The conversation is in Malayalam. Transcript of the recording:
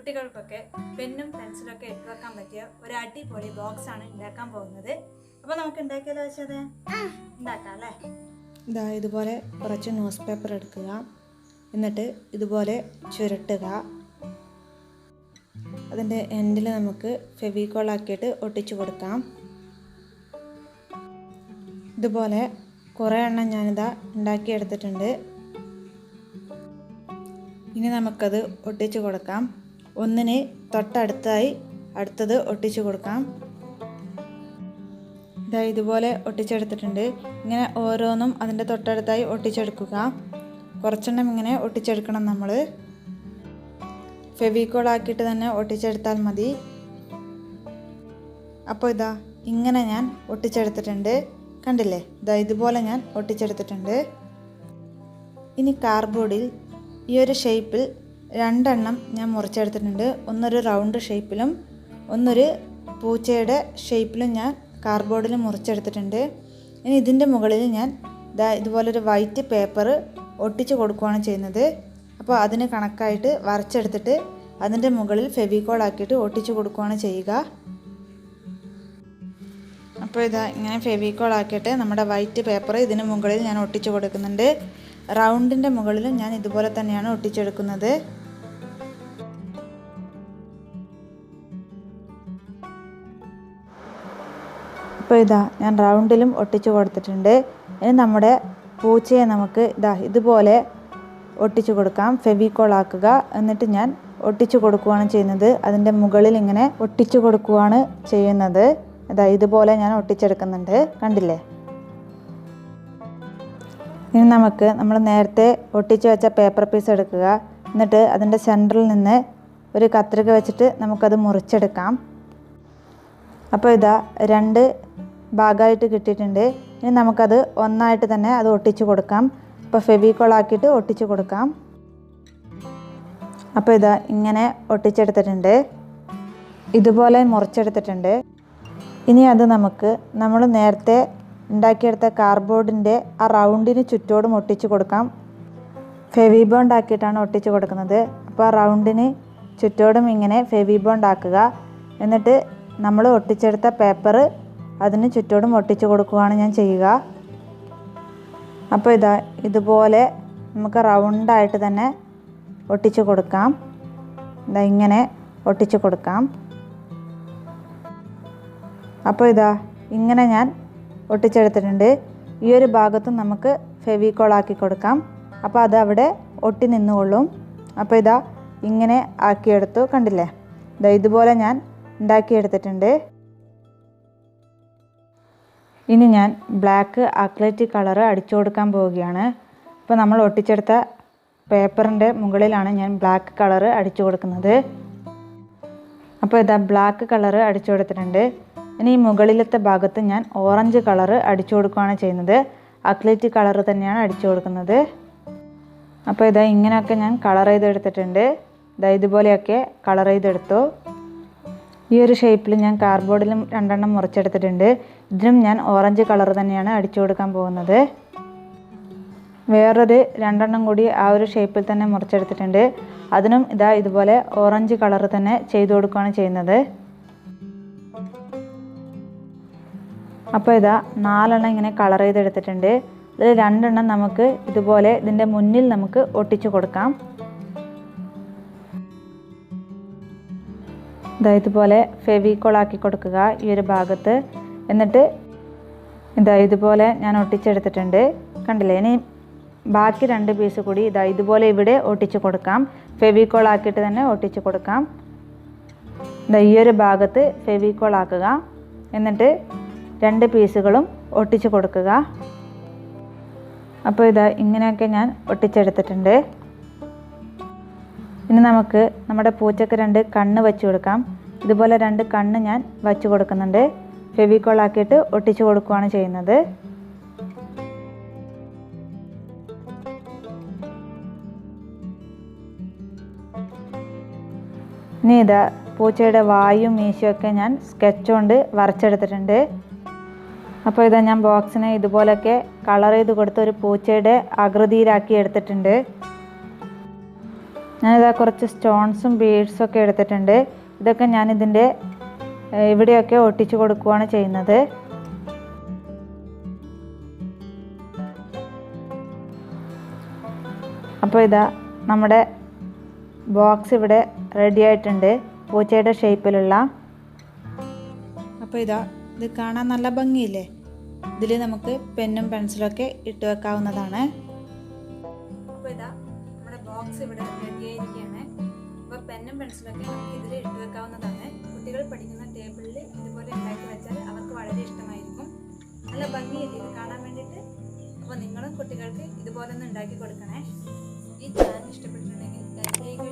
കുട്ടികൾക്കൊക്കെ പെന്നും പെൻസിലൊക്കെ ഇട്ട് വെക്കാൻ പറ്റിയ ഒരു അടിപൊളി ബോക്സ് ആണ് ഉണ്ടാക്കാൻ പോകുന്നത്. അപ്പോൾ നമുക്ക് ഉണ്ടാക്കിയാലോ വെച്ചത് ഉണ്ടാക്കാം അല്ലേ? ഇതാ ഇതുപോലെ കുറച്ച് ന്യൂസ് പേപ്പർ എടുക്കുക. എന്നിട്ട് ഇതുപോലെ ചുരുട്ടുക. അതിന്റെ എൻഡിൽ നമുക്ക് ഫെവിക്കോളാക്കിയിട്ട് ഒട്ടിച്ചു കൊടുക്കാം. ഇതുപോലെ കുറേ എണ്ണം ഞാനിതാ ഉണ്ടാക്കിയെടുത്തിട്ടുണ്ട്. ഇനി നമുക്കത് ഒട്ടിച്ചു കൊടുക്കാം. ഒന്നിന് തൊട്ടടുത്തായി അടുത്തത് ഒട്ടിച്ചു കൊടുക്കാം. ഇതാ ഇതുപോലെ ഒട്ടിച്ചെടുത്തിട്ടുണ്ട്. ഇങ്ങനെ ഓരോന്നും അതിന്റെ തൊട്ടടുത്തായി ഒട്ടിച്ചെടുക്കുക. കുറച്ചെണ്ണം ഇങ്ങനെ ഒട്ടിച്ചെടുക്കണം നമ്മൾ ഫെവിക്കോൾ ആക്കിയിട്ട് തന്നെ ഒട്ടിച്ചെടുത്താൽ മതി. അപ്പോൾ ഇതാ ഇങ്ങനെ ഞാൻ ഒട്ടിച്ചെടുത്തിട്ടുണ്ട്. കണ്ടില്ലേ? ഇതാ ഇതുപോലെ ഞാൻ ഒട്ടിച്ചെടുത്തിട്ടുണ്ട്. ഇനി കാർബോർഡിൽ ഈ ഒരു ഷേപ്പിൽ രണ്ടെണ്ണം ഞാൻ മുറിച്ചെടുത്തിട്ടുണ്ട്. ഒന്നൊരു റൗണ്ട് ഷേപ്പിലും ഒന്നൊരു പൂച്ചയുടെ ഷേപ്പിലും ഞാൻ കാർഡ്ബോർഡിൽ മുറിച്ചെടുത്തിട്ടുണ്ട്. ഇനി ഇതിന്റെ മുകളിൽ ഞാൻ ഇതാ ഇതുപോലൊരു വൈറ്റ് പേപ്പർ ഒട്ടിച്ച് കൊടുക്കുകയാണ് ചെയ്യുന്നത്. അപ്പോൾ അതിന് കണക്കായിട്ട് വരച്ചെടുത്തിട്ട് അതിന്റെ മുകളിൽ ഫെവിക്കോൾ ആക്കിയിട്ട് ഒട്ടിച്ച് കൊടുക്കുകയാണ് ചെയ്യുക. അപ്പോൾ ഇതാ ഇങ്ങനെ ഫെവിക്കോൾ ആക്കിയിട്ട് നമ്മുടെ വൈറ്റ് പേപ്പർ ഇതിന് മുകളിൽ ഞാൻ ഒട്ടിച്ച് കൊടുക്കുന്നുണ്ട്. റൗണ്ടിന്റെ മുകളിലും ഞാൻ ഇതുപോലെ തന്നെയാണ് ഒട്ടിച്ചെടുക്കുന്നത്. അപ്പോൾ ഇതാ ഞാൻ റൗണ്ടിലും ഒട്ടിച്ച് കൊടുത്തിട്ടുണ്ട്. ഇനി നമ്മുടെ പൂച്ചയെ നമുക്ക് ഇതാ ഇതുപോലെ ഒട്ടിച്ചു കൊടുക്കാം. ഫെവിക്കോൾ ആക്കുക. എന്നിട്ട് ഞാൻ ഒട്ടിച്ചു കൊടുക്കുകയാണ് ചെയ്യുന്നത്. അതിന്റെ മുകളിൽ ഇങ്ങനെ ഒട്ടിച്ചു കൊടുക്കുകയാണ് ചെയ്യുന്നത്. ഇതാ ഇതുപോലെ ഞാൻ ഒട്ടിച്ചെടുക്കുന്നുണ്ട്. കണ്ടില്ലേ? ഇനി നമുക്ക് നമ്മൾ നേരത്തെ ഒട്ടിച്ചു വെച്ച പേപ്പർ പീസ് എടുക്കുക. എന്നിട്ട് അതിന്റെ സെന്ററിൽ നിന്ന് ഒരു കത്രിക വെച്ചിട്ട് നമുക്കത് മുറിച്ചെടുക്കാം. അപ്പോൾ ഇതാ രണ്ട് ഭാഗമായിട്ട് കിട്ടിയിട്ടുണ്ട്. ഇനി നമുക്കത് ഒന്നായിട്ട് തന്നെ അത് ഒട്ടിച്ചു കൊടുക്കാം. അപ്പോൾ ഫെവിക്കോൾ ആക്കിയിട്ട് ഒട്ടിച്ചു കൊടുക്കാം. അപ്പോൾ ഇതാ ഇങ്ങനെ ഒട്ടിച്ചെടുത്തിട്ടുണ്ട്. ഇതുപോലെ മുറിച്ചെടുത്തിട്ടുണ്ട്. ഇനി അത് നമുക്ക് നമ്മൾ നേരത്തെ ഉണ്ടാക്കിയെടുത്ത കാർഡ്ബോർഡിന്റെ ആ റൗണ്ടിന് ചുറ്റോടും ഒട്ടിച്ചു കൊടുക്കാം. ഫെവി ബോണ്ട് ആക്കിയിട്ടാണ് ഒട്ടിച്ചു കൊടുക്കുന്നത്. അപ്പോൾ ആ റൗണ്ടിന് ചുറ്റോടും ഇങ്ങനെ ഫെവി ബോണ്ട് ആക്കുക. എന്നിട്ട് നമ്മൾ ഒട്ടിച്ചെടുത്ത പേപ്പർ അതിന് ചുറ്റോടും ഒട്ടിച്ചു കൊടുക്കുകയാണ് ഞാൻ ചെയ്യുക. അപ്പോൾ ഇതാ ഇതുപോലെ നമുക്ക് റൗണ്ടായിട്ട് തന്നെ ഒട്ടിച്ചു കൊടുക്കാം. ഇതാ ഇങ്ങനെ ഒട്ടിച്ചു കൊടുക്കാം. അപ്പോൾ ഇതാ ഇങ്ങനെ ഞാൻ ഒട്ടിച്ചെടുത്തിട്ടുണ്ട്. ഈ ഒരു ഭാഗത്തും നമുക്ക് ഫെവിക്കോൾ ആക്കി കൊടുക്കാം. അപ്പോൾ അത് അവിടെ ഒട്ടി നിന്നുകൊള്ളും. അപ്പോൾ ഇതാ ഇങ്ങനെ ആക്കിയെടുത്തു കണ്ടില്ലേ? ഇതാ ഇതുപോലെ ഞാൻ ഉണ്ടാക്കിയെടുത്തിട്ടുണ്ട്. ഇനി ഞാൻ ബ്ലാക്ക് അക്ലറ്റ് കളറ് അടിച്ചു കൊടുക്കാൻ പോവുകയാണ്. അപ്പോൾ നമ്മൾ ഒട്ടിച്ചെടുത്ത പേപ്പറിന്റെ മുകളിലാണ് ഞാൻ ബ്ലാക്ക് കളറ് അടിച്ചു കൊടുക്കുന്നത്. അപ്പോൾ ഇതാ ബ്ലാക്ക് കളറ് അടിച്ചു കൊടുത്തിട്ടുണ്ട്. ഇനി ഈ മുകളിലത്തെ ഭാഗത്ത് ഞാൻ ഓറഞ്ച് കളറ് അടിച്ചു കൊടുക്കുകയാണ് ചെയ്യുന്നത്. അക്ലറ്റ് കളറ് തന്നെയാണ് അടിച്ചു കൊടുക്കുന്നത്. അപ്പോൾ ഇതാ ഇങ്ങനെയൊക്കെ ഞാൻ കളർ ചെയ്തെടുത്തിട്ടുണ്ട്. ഇതാ ഇതുപോലെയൊക്കെ കളർ ചെയ്തെടുത്തു. ഈ ഒരു ഷേപ്പിൽ ഞാൻ കാർഡ്ബോർഡിലും രണ്ടെണ്ണം മുറിച്ചെടുത്തിട്ടുണ്ട്. ഇതിനും ഞാൻ ഓറഞ്ച് കളർ തന്നെയാണ് അടിച്ചു കൊടുക്കാൻ പോകുന്നത്. വേറൊരു രണ്ടെണ്ണം കൂടി ആ ഒരു ഷേപ്പിൽ തന്നെ മുറിച്ചെടുത്തിട്ടുണ്ട്. അതിനും ഇതാ ഇതുപോലെ ഓറഞ്ച് കളർ തന്നെ ചെയ്തു കൊടുക്കുകയാണ് ചെയ്യുന്നത്. അപ്പോൾ ഇതാ നാലെണ്ണം ഇങ്ങനെ കളർ ചെയ്തെടുത്തിട്ടുണ്ട്. ഇതിൽ രണ്ടെണ്ണം നമുക്ക് ഇതുപോലെ ഇതിന്റെ മുന്നിൽ നമുക്ക് ഒട്ടിച്ചു കൊടുക്കാം. ഇതാ ഇതുപോലെ ഫെവിക്കോളാക്കി കൊടുക്കുക ഈ ഒരു ഭാഗത്ത്. എന്നിട്ട് ഇതാ ഇതുപോലെ ഞാൻ ഒട്ടിച്ചെടുത്തിട്ടുണ്ട്. കണ്ടില്ലേ? ഇനി ബാക്കി രണ്ട് പീസ് കൂടി ഇതാ ഇതുപോലെ ഇവിടെ ഒട്ടിച്ച് കൊടുക്കാം. ഫെവിക്കോൾ ആക്കിയിട്ട് തന്നെ ഒട്ടിച്ച് കൊടുക്കാം. ഇതാ ഈ ഒരു ഭാഗത്ത് ഫെവിക്കോൾ ആക്കുക. എന്നിട്ട് രണ്ട് പീസുകളും ഒട്ടിച്ച് കൊടുക്കുക. അപ്പോൾ ഇതാ ഇങ്ങനെയൊക്കെ ഞാൻ ഒട്ടിച്ചെടുത്തിട്ടുണ്ട്. ഇനി നമുക്ക് നമ്മുടെ പൂച്ചക്ക് രണ്ട് കണ്ണ് വെച്ച് കൊടുക്കാം. ഇതുപോലെ രണ്ട് കണ്ണ് ഞാൻ വച്ചു കൊടുക്കുന്നുണ്ട്. ഫെവിക്കോൾ ആക്കിയിട്ട് ഒട്ടിച്ചു കൊടുക്കുകയാണ് ചെയ്യുന്നത്. ഇനി ഇതാ പൂച്ചയുടെ വായും മീശയൊക്കെ ഞാൻ സ്കെച്ച് കൊണ്ട് വരച്ചെടുത്തിട്ടുണ്ട്. അപ്പോൾ ഇതാ ഞാൻ ബോക്സിനെ ഇതുപോലൊക്കെ കളർ ചെയ്ത് കൊടുത്ത് ഒരു പൂച്ചയുടെ ആകൃതിയിലാക്കി എടുത്തിട്ടുണ്ട്. ഞാനിതാ കുറച്ച് സ്റ്റോൺസും ബീഡ്സും ഒക്കെ എടുത്തിട്ടുണ്ട്. ഇതൊക്കെ ഞാനിതിന്റെ ഇവിടെയൊക്കെ ഒട്ടിച്ചു കൊടുക്കുകയാണ് ചെയ്യുന്നത്. അപ്പോൾ ഇതാ നമ്മുടെ ബോക്സ് ഇവിടെ റെഡി ആയിട്ടുണ്ട്. പൂച്ചയുടെ ഷേപ്പിലുള്ള. അപ്പോൾ ഇതാ ഇത് കാണാൻ നല്ല ഭംഗിയില്ലേ? ഇതിൽ നമുക്ക് പെന്നും പെൻസിലൊക്കെ ഇട്ട് വെക്കാവുന്നതാണ്. ഇവിടെ റെഡി ആയിരിക്കുകയാണ് അപ്പോൾ പെന്നും പെൻസിലൊക്കെ നമുക്ക് ഇതിൽ ഇട്ട് വെക്കാവുന്നതാണ്. കുട്ടികൾ പഠിക്കുന്ന ടേബിളിൽ ഇതുപോലെ ഉണ്ടാക്കി വെച്ചാൽ അവർക്ക് വളരെ ഇഷ്ടമായിരിക്കും. നല്ല ഭംഗിയല്ലേ ഇത് കാണാൻ വേണ്ടിയിട്ട്? അപ്പോൾ നിങ്ങളും കുട്ടികൾക്ക് ഇതുപോലെ ഒന്ന് ഉണ്ടാക്കി കൊടുക്കണേ. ഈ ചാനൽ ഇഷ്ടപ്പെട്ടിട്ടുണ്ടെങ്കിൽ ലൈക്ക് ചെയ്യുക